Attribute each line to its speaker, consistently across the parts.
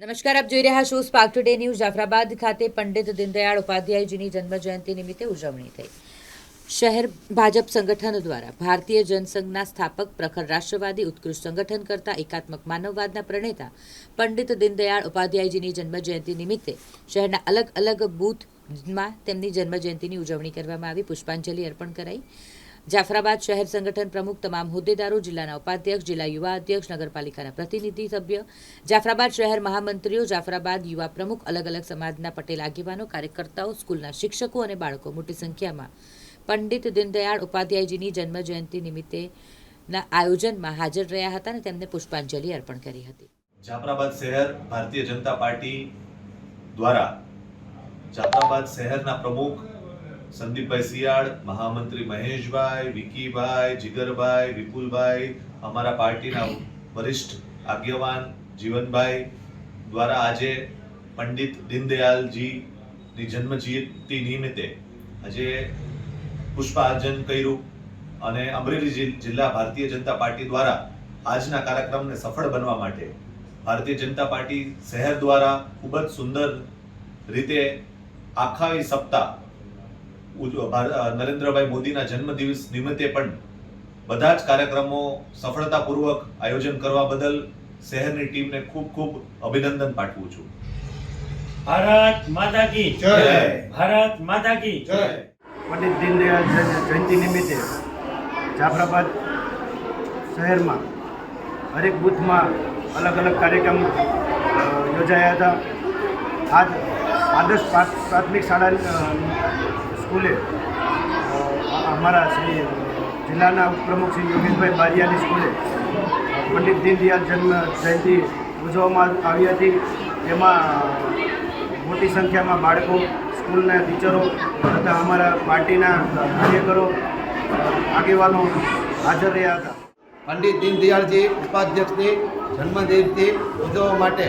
Speaker 1: નમસ્કાર, આપ જોઈ રહ્યા છો સ્પાર્ક ટુડે ન્યૂઝ જાફરાબાદ ખાતે પંડિત દીનદયાળ ઉપાધ્યાયજીની જન્મ જયંતિ નિમિત્તે ઉજવણી થઈ. શહેર ભાજપ સંગઠન દ્વારા ભારતીય જનસંઘના સ્થાપક, પ્રખર રાષ્ટ્રવાદી, ઉત્કૃષ્ટ સંગઠન કરતા એકાત્મક માનવવાદના પ્રણેતા પંડિત દીનદયાળ ઉપાધ્યાયજીની જન્મ જયંતિ નિમિત્તે શહેરના અલગ અલગ બૂથમાં તેમની જન્મ જયંતિની ઉજવણી કરવામાં આવી. પુષ્પાંજલિ અર્પણ કરાઈ. જાફરાબાદ શહેર સંગઠન પ્રમુખ તમામ હોદ્દેદારો, જિલ્લાના ઉપાધ્યક્ષ, જિલ્લા યુવા અધ્યક્ષ, નગરપાલિકાના પ્રતિનિધિ, સભ્ય, જાફરાબાદ શહેર મહામંત્રીઓ, જાફરાબાદ યુવા પ્રમુખ અલગ અલગ સમાજના પટેલ, આગેવાનો, કાર્યકર્તાઓ, સ્કૂલના શિક્ષકો અને બાળકો મોટી સંખ્યામાં. પંડિત દીનદયાળ ઉપાધ્યાયજીની જન્મ નિમિત્તે નિમિત્તેના આયોજનમાં હાજર રહ્યા હતા અને તેમને પુષ્પાંજલિ અર્પણ કરી હતી.
Speaker 2: જાફરાબાદ શહેર ભારતીય જનતા પાર્ટી દ્વારા જાફરાબાદ શહેરના પ્રમુખ સંદીપભાઈ સિયાળ મહામંત્રી મહેશભાઈ, વિકીભાઈ, જીગરભાઈ, વિપુલભાઈ, અમારા પાર્ટીના વરિષ્ઠ આગેવાન જીવનભાઈ દ્વારા આજે પંડિત દીનદયાલજીની જન્મજયંતિ નિમિત્તે આજે પુષ્પાર્જન કર્યું અને અમરેલી જિલ્લા ભારતીય જનતા પાર્ટી દ્વારા આજના કાર્યક્રમને સફળ બનવા માટે ભારતીય જનતા પાર્ટી શહેર દ્વારા ખૂબ જ સુંદર રીતે આખા સપ્તાહ નરેન્દ્રભાઈ મોદીના જન્મદિવસ નિમિત્તે પણ બધા જ કાર્યક્રમો સફળતાપૂર્વક આયોજન કરવા બદલ શહેરની ટીમને ખૂબ ખૂબ અભિનંદન પાઠવું છું.
Speaker 3: ભારત માતા કી
Speaker 2: જય.
Speaker 3: ભારત માતા કી
Speaker 4: પંડિત દીનદયાળ જયંતિ નિમિત્તે જાફરાબાદ શહેરમાં હરેક બૂથમાં અલગ અલગ કાર્યક્રમ યોજાયા હતા. આજ આદર્શ પ્રા- પ્રાથમિક શાળા સ્કૂલે અમારા શ્રી જિલ્લાના ઉપપ્રમુખ શ્રી યોગેશભાઈ બારિયાની સ્કૂલે પંડિત દીનદયાળ જન્મ જયંતિ ઉજવવામાં આવી હતી. તેમાં મોટી સંખ્યામાં બાળકો, સ્કૂલના ટીચરો તથા અમારા પાર્ટીના કાર્યકરો આગેવાનો હાજર રહ્યા હતા.
Speaker 5: પંડિત દીનદયાળજી ઉપાધ્યક્ષની જન્મદિનથી ઉજવવા માટે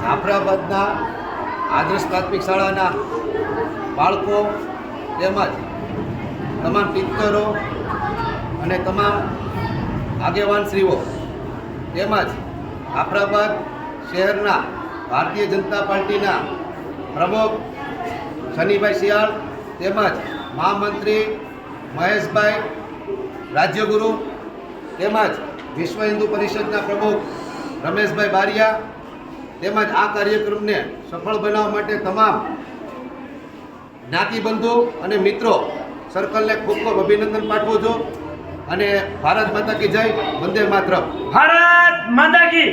Speaker 5: જાફરાબાદના આદર્શ પ્રાથમિક શાળાના બાળકો તેમજ તમામ ટીચરો અને તમામ આગેવાનશ્રીઓ તેમજ જાફરાબાદ શહેરના ભારતીય જનતા પાર્ટીના પ્રમુખ શનિભાઈ શિયાળ તેમજ મહામંત્રી મહેશભાઈ રાજ્યગુરુ તેમજ વિશ્વ હિન્દુ પરિષદના પ્રમુખ રમેશભાઈ બારિયા તેમજ આ કાર્યક્રમને સફળ બનાવવા માટે તમામ જ્ઞાતિબંધુ અને મિત્રો સર્કલને ખૂબ ખૂબ અભિનંદન પાઠવું છું. અને ભારત માતા કી જય, વંદે માત્ર
Speaker 3: ભારત માતા કી